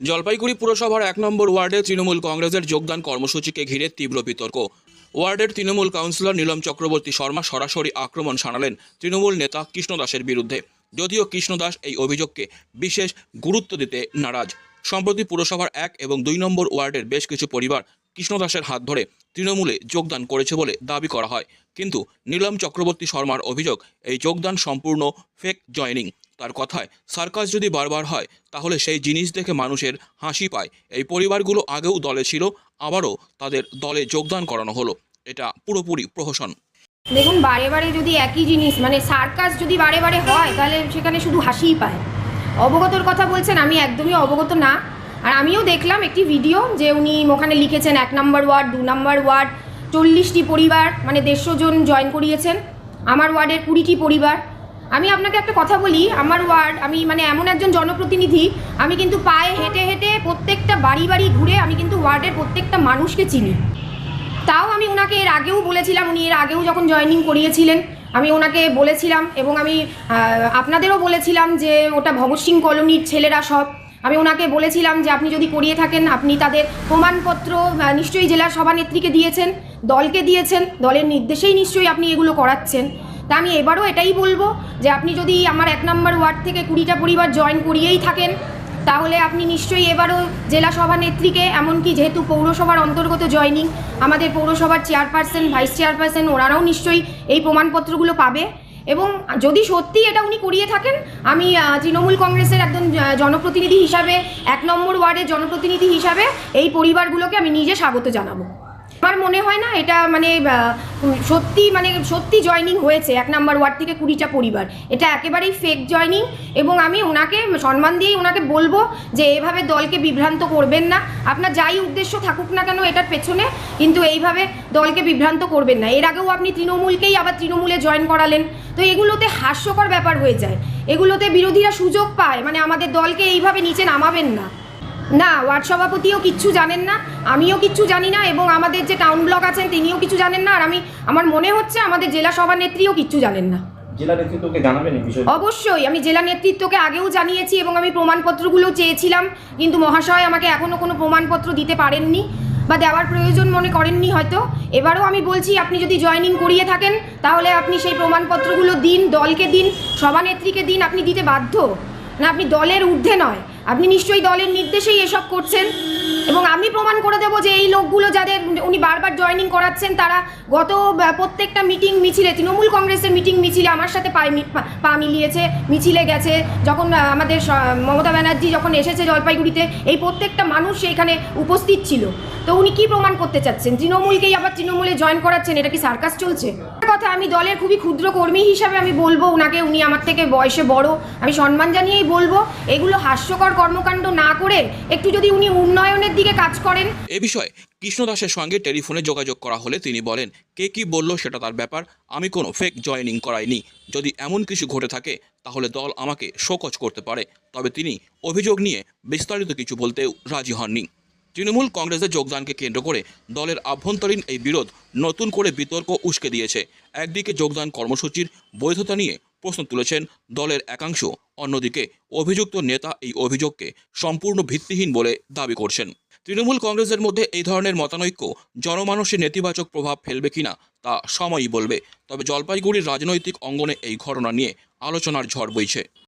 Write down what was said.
জলপাইগুড়ি পুরসভার এক নম্বর ওয়ার্ডে তৃণমূল কংগ্রেসের যোগদান কর্মসূচিকে ঘিরে তীব্র বিতর্ক। ওয়ার্ডের তৃণমূল কাউন্সিলর নীলম চক্রবর্তী শর্মা সরাসরি আক্রমণ শানালেন তৃণমূল নেতা কৃষ্ণ দাসের বিরুদ্ধে। যদিও কৃষ্ণ দাস এই অভিযোগকে বিশেষ গুরুত্ব দিতে নারাজ। সম্প্রতি পুরসভার এক এবং দুই নম্বর ওয়ার্ডের বেশ কিছু পরিবার কৃষ্ণ দাসের হাত ধরে তৃণমূলে যোগদান করেছে বলে দাবি করা হয়। কিন্তু নীলম চক্রবর্তী শর্মার অভিযোগ, এই যোগদান সম্পূর্ণ ফেক জয়নিং তার কথায় সার্কাস যদি বারবার হয়, তাহলে সেই জিনিস দেখে মানুষের হাসি পায়। এই পরিবারগুলো আগেও দলে ছিল, আবারও তাদের দলে যোগদান করানো হলো। এটা পুরোপুরি প্রহসন। দেখুন, বারে বারে যদি একই জিনিস মানে সার্কাস যদি বারে বারে হয়, তাহলে সেখানে শুধু হাসিই পায়। অবগতর কথা বলছেন, আমি একদমই অবগত না। আর আমিও দেখলাম একটি ভিডিও যে উনি ওখানে লিখেছেন, এক নম্বর ওয়ার্ড, দু নম্বর ওয়ার্ড, চল্লিশটি পরিবার মানে দেড়শো জন জয়েন করিয়েছেন। আমার ওয়ার্ডের কুড়িটি পরিবার। আমি আপনাকে একটা কথা বলি, আমার ওয়ার্ড, আমি মানে এমন একজন জনপ্রতিনিধি, আমি কিন্তু পায়ে হেঁটে হেঁটে প্রত্যেকটা বাড়ি বাড়ি ঘুরে আমি কিন্তু ওয়ার্ডের প্রত্যেকটা মানুষকে চিনি। তাও আমি ওনাকে এর আগেও বলেছিলাম, উনি এর আগেও যখন জয়েনিং করিয়েছিলেন, আমি ওনাকে বলেছিলাম এবং আমি আপনাদেরও বলেছিলাম যে ওটা ভগৎ সিং কলোনির ছেলেরা সব। আমি ওনাকে বলেছিলাম যে আপনি যদি করিয়ে থাকেন, আপনি তাদের প্রমাণপত্র নিশ্চয়ই জেলার সভানেত্রীকে দিয়েছেন, দলকে দিয়েছেন, দলের নির্দেশেই নিশ্চয়ই আপনি এগুলো করাচ্ছেন। তা আমি এবারও এটাই বলব যে আপনি যদি আমার এক নম্বর ওয়ার্ড থেকে কুড়িটা পরিবার জয়েন করিয়েই থাকেন, তাহলে আপনি নিশ্চয়ই এবারও জেলা সভানেত্রীকে এমনকি যেহেতু পৌরসভার অন্তর্গত জয়নিং, আমাদের পৌরসভার চেয়ারপারসন, ভাইস চেয়ারপারসন, ওনারাও নিশ্চয়ই এই প্রমাণপত্রগুলো পাবে। এবং যদি সত্যি এটা উনি করিয়ে থাকেন, আমি তৃণমূল কংগ্রেসের একজন জনপ্রতিনিধি হিসাবে, এক নম্বর ওয়ার্ডের জনপ্রতিনিধি হিসাবে এই পরিবারগুলোকে আমি নিজে স্বাগত জানাব। আমার মনে হয় না এটা মানে সত্যি মানে সত্যি জয়নিং হয়েছে, এক নাম্বার ওয়ার্ড থেকে কুড়িটা পরিবার। এটা একেবারেই ফেক জয়নিং এবং আমি ওনাকে সম্মান দিয়েই ওনাকে বলব যে এভাবে দলকে বিভ্রান্ত করবেন না। আপনার যাই উদ্দেশ্য থাকুক না কেন এটার পেছনে, কিন্তু এইভাবে দলকে বিভ্রান্ত করবেন না। এর আগেও আপনি তৃণমূলকেই আবার তৃণমূলে জয়েন করালেন। তো এগুলোতে হাস্যকর ব্যাপার হয়ে যায়। এগুলোতে বিরোধীরা সুযোগ পায়। মানে আমাদের দলকে এইভাবে নিচে নামাবেন না। না ওয়ার্ড সভাপতিও কিচ্ছু জানেন না আমিও কিচ্ছু জানি না এবং আমাদের যে টাউন ব্লক আছেন তিনিও কিছু জানেন না আর আমি আমার মনে হচ্ছে আমাদের জেলা সভানেত্রীও কিচ্ছু জানেন না। জেলা নেতৃত্বকে জানাবেন এই বিষয়ে অবশ্যই আমি জেলা নেতৃত্বকে আগেও জানিয়েছি এবং আমি প্রমাণপত্রগুলো চেয়েছিলাম কিন্তু মহাশয় আমাকে এখনও কোনো প্রমাণপত্র দিতে পারেননি বা দেওয়ার প্রয়োজন মনে করেননি হয়তো। এবারও আমি বলছি আপনি যদি জয়েনিং করিয়ে থাকেন তাহলে আপনি সেই প্রমাণপত্রগুলো দিন দলকে দিন সভানেত্রীকে দিন আপনি দিতে বাধ্য। না আপনি দলের ঊর্ধ্বে নয় আপনি নিশ্চয়ই দলের নির্দেশেই এসব করছেন? এবং আমি প্রমাণ করে দেবো যে এই লোকগুলো যাদের, উনি বারবার জয়েনিং করাচ্ছেন, তারা গত প্রত্যেকটা মিটিং মিছিলে, তৃণমূল কংগ্রেসের মিটিং মিছিলে আমার সাথে পা- মিলিয়েছে, মিছিলে গেছে, যখন আমাদের মমতা ব্যানার্জি যখন এসেছে জলপাইগুড়িতে, এই প্রত্যেকটা মানুষ এখানে উপস্থিত ছিল। তো উনি কি প্রমাণ করতে চাচ্ছেন? তৃণমূলকেই আবার তৃণমূলে জয়েন করাচ্ছেন? এটা কি সার্কাস চলছে? কথা আমি দলের খুবই ক্ষুদ্র কর্মী হিসাবে আমি বলব ওনাকে উনি আমার থেকে বয়সে বড়, আমি সম্মান জানিয়েই বলব, এগুলো হাস্যকর কর্মকাণ্ড না করে, একটু যদি উনি উন্নয়নের দিকে কাজ করেন? এ বিষয়ে কৃষ্ণ দাসের সঙ্গে টেলিফোনে যোগাযোগ করা হলে তিনি বলেন, কে কি বলল সেটা তার ব্যাপার। আমি কোনো ফেক জয়েনিং করাইনি। যদি এমন কিছু ঘটে থাকে, তাহলে দল আমাকে শোকজ করতে পারে। তবে তিনি অভিযোগ নিয়ে বিস্তারিত কিছু বলতেও রাজি হননি। তৃণমূল কংগ্রেসের যোগদানকে কেন্দ্র করে দলের আভ্যন্তরীণ এই বিরোধ নতুন করে বিতর্ক উস্কে দিয়েছে। একদিকে যোগদান কর্মসূচির বৈধতা নিয়ে প্রশ্ন তুলেছেন দলের একাংশ, অন্যদিকে অভিযুক্ত নেতা এই অভিযোগকে সম্পূর্ণ ভিত্তিহীন বলে দাবি করছেন। তৃণমূল কংগ্রেসের মধ্যে এই ধরনের মতানৈক্য জনমানসে নেতিবাচক প্রভাব ফেলবে কিনা তা সময়ই বলবে। তবে জলপাইগুড়ির রাজনৈতিক অঙ্গনে এই ঘটনা নিয়ে আলোচনার ঝড় বইছে।